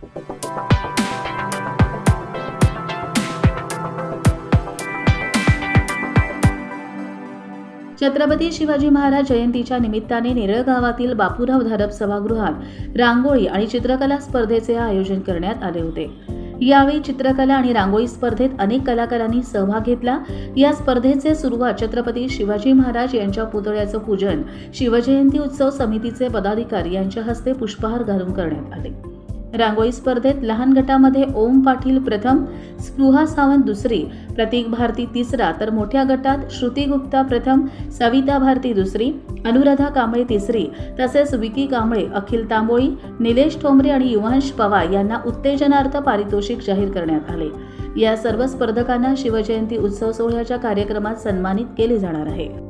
छत्रपती शिवाजी महाराज जयंतीच्या निमित्ताने नेरळ गावातील बापूराव धारप सभागृहात रांगोळी आणि चित्रकला स्पर्धेचे आयोजन करण्यात आले होते. यावेळी चित्रकला आणि रांगोळी स्पर्धेत अनेक कलाकारांनी सहभाग घेतला. या स्पर्धेचे सुरुवात छत्रपती शिवाजी महाराज यांच्या पुतळ्याचं पूजन शिवजयंती उत्सव समितीचे पदाधिकारी यांच्या हस्ते पुष्पहार घालून करण्यात आले. रांगोळी स्पर्धेत लहान गटामध्ये ओम पाटील प्रथम स्पृहा सावंत दुसरी प्रतीक भारती तिसरा तर मोठ्या गटात श्रुती गुप्ता प्रथम सविता भारती दुसरी अनुराधा कांबळे तिसरी तसेच विकी कांबळे अखिल तांबोळी निलेश ठोंबरे आणि युवांश पवार यांना उत्तेजनार्थ पारितोषिक जाहीर करण्यात आले. या सर्व स्पर्धकांना शिवजयंती उत्सव सोहळ्याच्या कार्यक्रमात सन्मानित केले जाणार आहे.